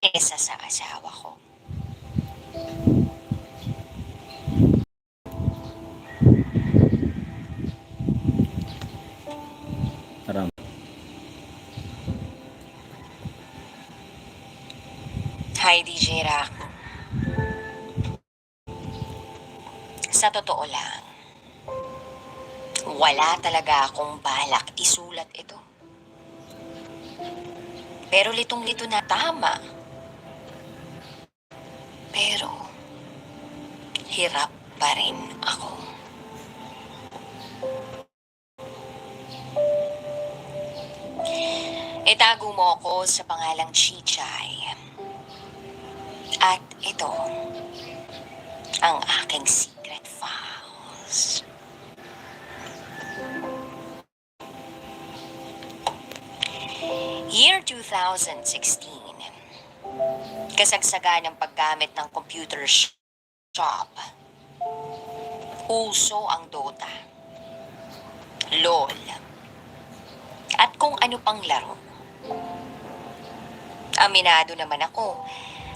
kesa sa asawa ko. Aram. Hi, DJ Rock. Sa totoo lang, wala talaga akong balak isulat ito. Pero litong-lito na tama. Pero, hirap pa rin ako. Itago mo ako sa pangalang Chichay. At ito, ang aking secret files. Year 2016. Kasagsaga ng paggamit ng computer sh- shop. Uso ang Dota. LOL. At kung ano pang laro. Aminado naman ako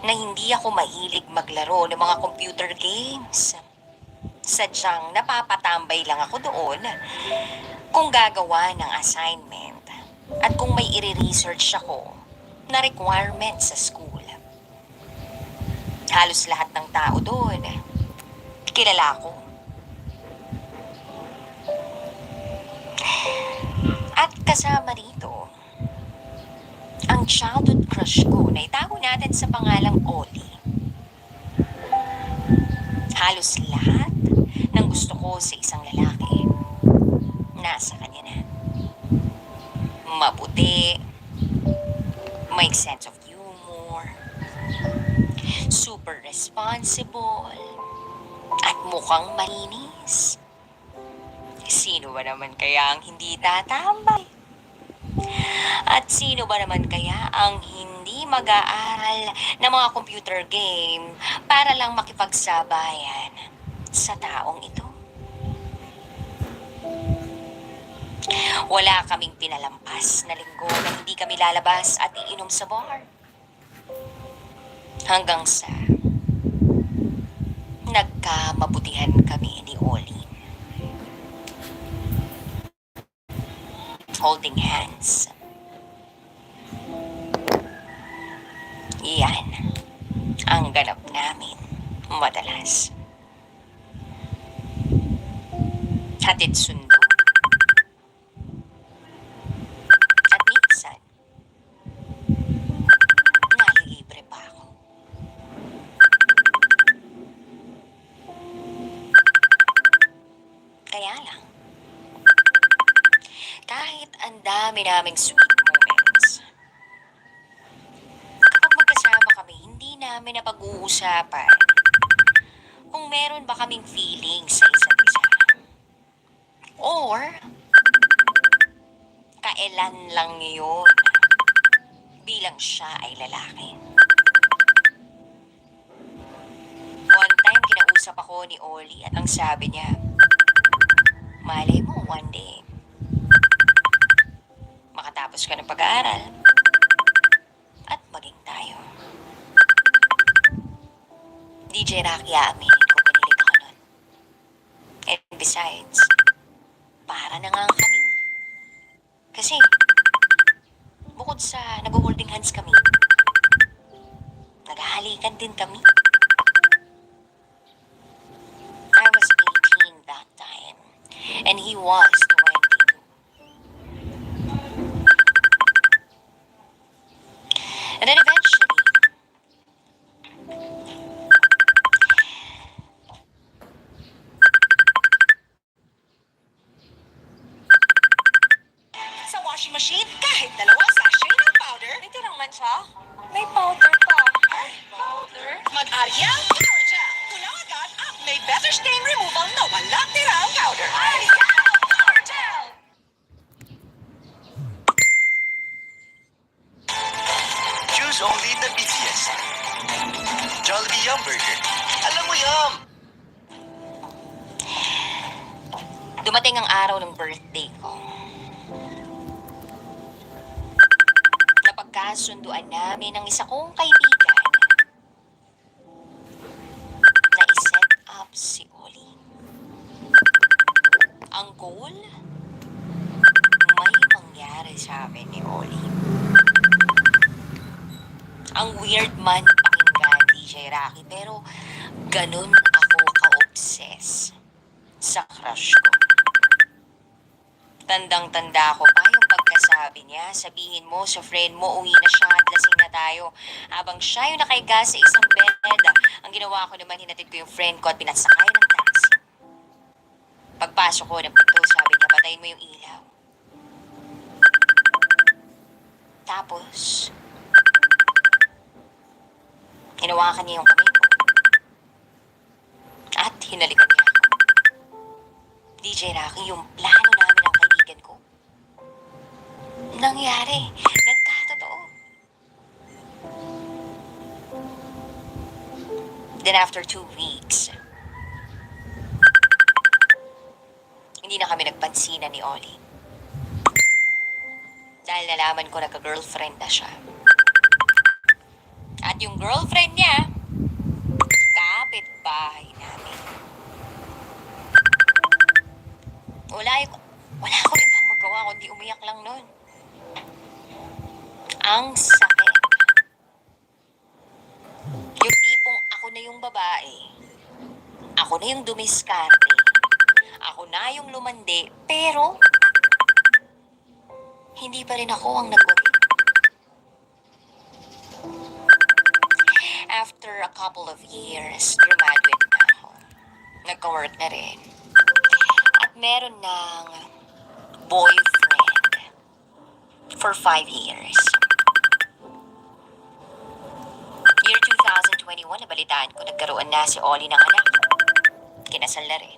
na hindi ako mahilig maglaro ng mga computer games. Sadyang napapatambay lang ako doon kung gagawa ng assignment at kung may i-research ako na requirement sa school. Halos lahat ng tao doon, kilala ko. At kasama rito, ang childhood crush ko na itago natin sa pangalang Oli. Halos lahat ng gusto ko sa isang lalaki, nasa kanya na. Mabuti, may sense of responsible, at mukhang malinis. Sino ba naman kaya ang hindi tatambay? At sino ba naman kaya ang hindi mag-aaral ng mga computer game para lang makipagsabayan sa taong ito? Wala kaming pinalampas na linggo na hindi kami lalabas at iinom sa bar. Hanggang sa nagkamabutihan kami ni Oli. Holding hands. Yan ang ganap namin madalas. Hatid sundo. Dami naming sweet moments, kapag magkasama kami, hindi namin napag-uusapan kung meron ba kaming feelings sa isa't isa. Or, kailan lang yun bilang siya ay lalaki. One time, kinausap ako ni Oli at ang sabi niya, malay mo one day, makatapos ka ng pag-aaral at maging tayo. DJ Rocky, aminin ko, pinilit ako nun. And besides, para na nga kami. Kasi, bukod sa nag-holding hands kami, naghahalikan din kami. I was 18 that time, and he was is only the BTS. Jollibee Yum Burger. Alam mo, Yum! Dumating ang araw ng birthday ko. Napagkasunduan namin ang isa kong kaibigan na iset up si Oli. Ang goal? May mangyari sa amin ni Oli. Ang weird man pakinggan, DJ Rocky, pero ganun ako ka-obsess sa crush ko. Tandang-tanda ko pa yung pagkasabi niya, sabihin mo sa friend mo, uwi na siya at lasing na tayo. Habang siya yung nakahiga sa isang bed, ang ginawa ko naman, hinatid ko yung friend ko at pinasakay ng taxi. Pagpasok ko ng pinto, sabi niya, patayin mo yung ilaw. Tapos, hinawakan niya yung kamay ko. At hinalikan niya ako. DJ Rocky, yung plano namin ng kaibigan ko. Nangyari. Nagkatotoo. Then after two weeks, hindi na kami nagpansinan ni Oli. Dahil nalaman ko nagka-girlfriend na siya. Yung girlfriend niya, kapit bahay namin. Wala, wala akong ibang magawa kundi umiyak lang nun. Ang sakit. Yung tipong ako na yung babae. Ako na yung dumiskarte. Ako na yung lumandi. Pero, hindi pa rin ako ang nagwagi. After a couple of years, graduate na ako. Nagka-work na rin. At meron ng boyfriend for five years. Year 2021, nabalitaan ko, nagkaroon na si Ollie ng anak. Kinasal na rin.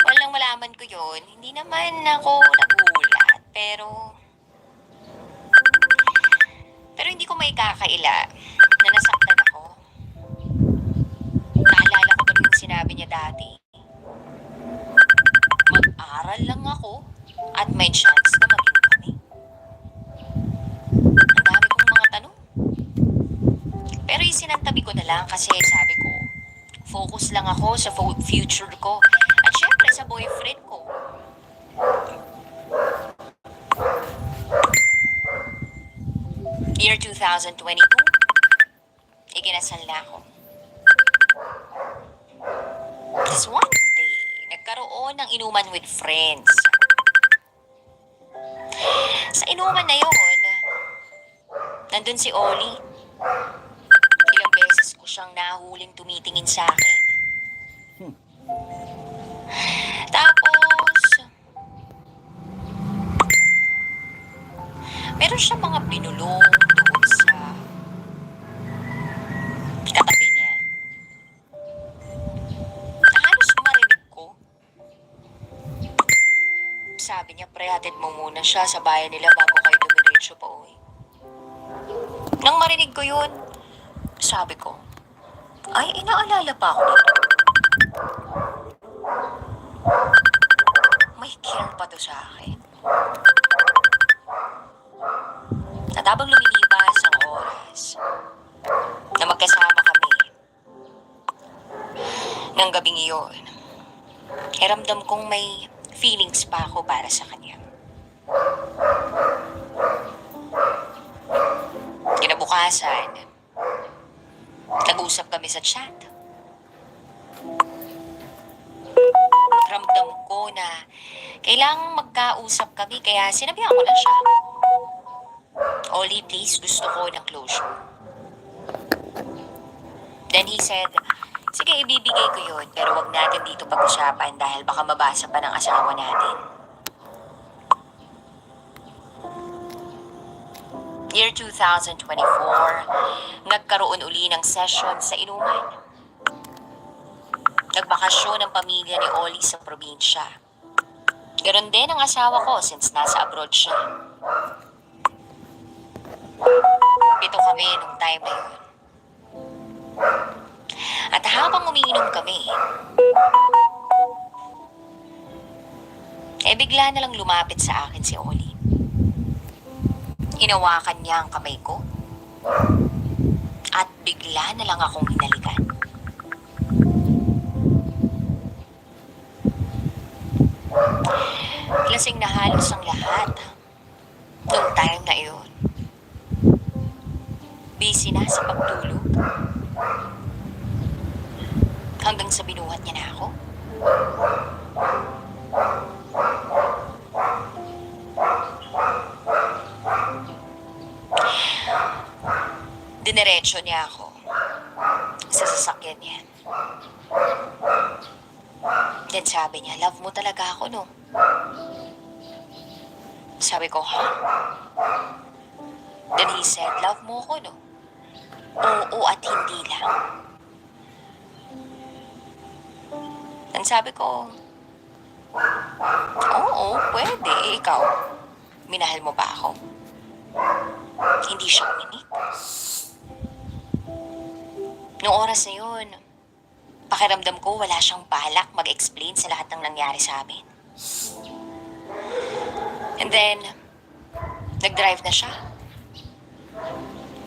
Walang malaman ko yun. Hindi naman ako nagulat. Pero... ko may kakaila na nasaktan ako. Naalala ko tuloy yung sinabi niya dati. Mag-aral lang ako at may chance na maging kami. Ang dami kong mga tanong. Pero isinantabi ko na lang kasi sabi ko, focus lang ako sa future ko at syempre sa boyfriend ko. Year 2022, ikinasal na ako. Tapos one day, nagkaroon ng inuman with friends. Sa inuman na yon, nandun si Oli. Ilang beses ko siyang nahuling tumitingin sa akin. Tapos, meron siya mga binulong muna siya sa bayan nila bago kayo dumiretso pa uwi. Nang marinig ko yun, sabi ko, ay, inaalala pa ako nito. May care pa to sa akin. At habang lumilipas ang oras, na magkasama kami, ng gabing iyon, Eramdam kong may feelings pa ako para sa kanya. Kinabukasan, nag-usap kami sa chat. Ramdam ko na kailangang magkausap kami kaya sinabihan ko lang siya. Oli, please, gusto ko ng closure. Then he said, sige, ibibigay ko yun, pero wag natin dito pag-usapan dahil baka mabasa pa ng asawa natin. Year 2024, nagkaroon uli ng session sa inuman. Nagbakasyon ang pamilya ni Oli sa probinsya. Ganon din ang asawa ko since nasa abroad siya. Pito kami nung time na yun. At habang umiinom kami, eh bigla na lang lumapit sa akin si Oli. Hinawakan niya ang kamay ko. At bigla na lang akong hinalikan. Lasing na halos ang lahat noong time na iyon. Busy na sa pagtulog. Hanggang sa binuhat niya na ako. Dinerecho niya ako sa niya. Then sabi niya, love mo talaga ako, no? Sabi ko, ha? Then he said, love mo ako, no? Oo at hindi lang. Then sabi ko, oo, pwede. Ikaw, minahal mo ba ako? Hindi siya uminig. Noong oras na yun, pakiramdam ko wala siyang balak mag-explain sa lahat ng nangyari sa amin. And then, nag-drive na siya.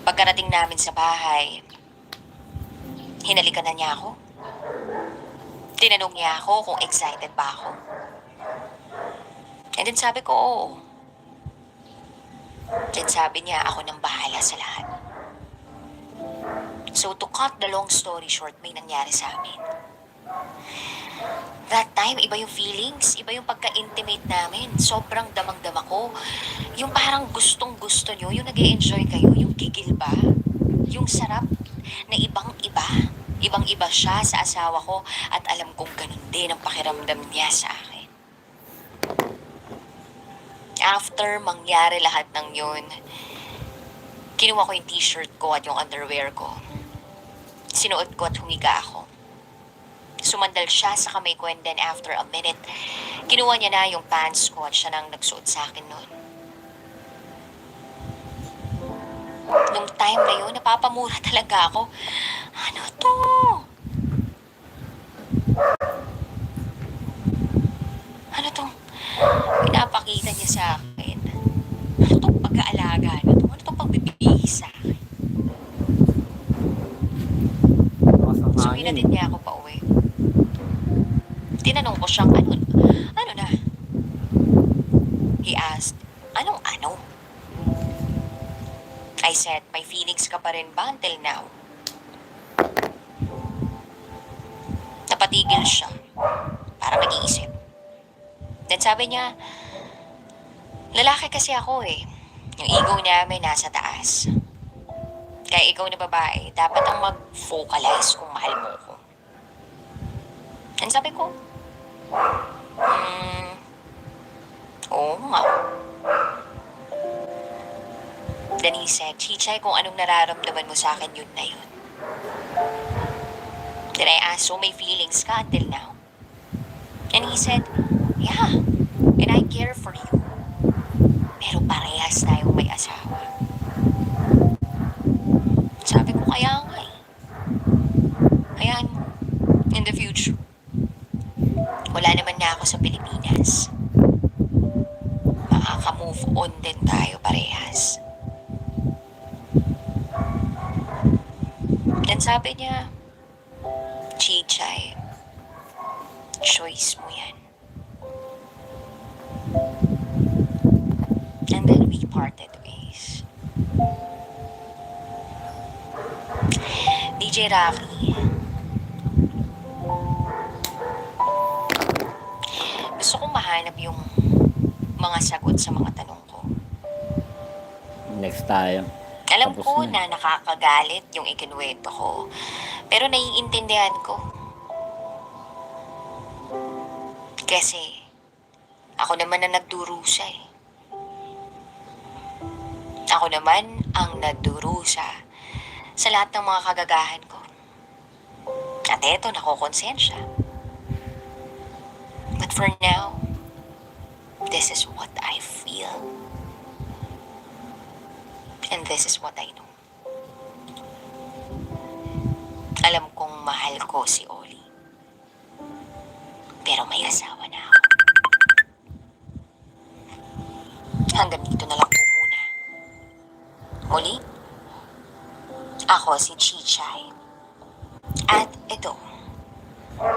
Pagkarating namin sa bahay, hinalikan na niya ako. Tinanong niya ako kung excited ba ako. And then sabi ko, oo. Then sabi niya, ako nang bahala sa lahat. So to cut the long story short, may nangyari sa amin. That time, iba yung feelings, iba yung pagka-intimate namin. Sobrang damang-dama ko. Yung parang gustong-gusto nyo, yung nag enjoy kayo, yung gigil ba? Yung sarap na ibang-iba. Ibang-iba siya sa asawa ko at alam kong ganun din ang pakiramdam niya sa akin. After mangyari lahat ng yun, kinuha ko yung t-shirt ko at yung underwear ko. Sinuot ko at humiga ako. Sumandal siya sa kamay ko and then after a minute, kinuha niya na yung pants ko at siya nang nagsuot sa akin noon. Nung time na yun, napapamura talaga ako. Ano to? Ano tong pinapakita niya sa akin? Ano tong pag-aalaga na to? Ano tong pagbibihis akin? So, hinatid niya ako pa uwi. Tinanong ko siyang, ano, ano na? He asked, anong ano? I said, may feelings ka pa rin ba until now? Napatigil siya. Para mag-iisip. Then sabi niya, lalaki kasi ako eh. Yung ego namin nasa taas. Kaya ikaw na babae, dapat ang mag-focalize kung mahal mo ko. And sabi ko, hmm, oo nga. Then he said, Chichay, kung anong nararamdaman mo sa akin, yun na yun. Then I asked, so may feelings ka until now? And he said, yeah, and I care for you. Pero parehas tayong may asawa. Sabi ko, kaya nga eh. Ayan, in the future, wala naman na ako sa Pilipinas. Makaka-move on din tayo parehas. Then sabi niya, Chichay, choice mo yan. And then we parted ways. DJ Rocky. Gusto kong mahanap yung mga sagot sa mga tanong ko. Next tayo. Alam Tapos ko na. na nakakagalit yung ikinuwento ko. Pero naiintindihan ko. Kasi, ako naman ang nagdurusa eh. Ako naman ang nagdurusa sa lahat ng mga kagagahan ko. At eto, nakokonsensya. But for now, this is what I feel. And this is what I know. Alam kong mahal ko si Oli. Pero may asawa na ako. Hanggang dito na lang po muna. Muli, ako si Chichay.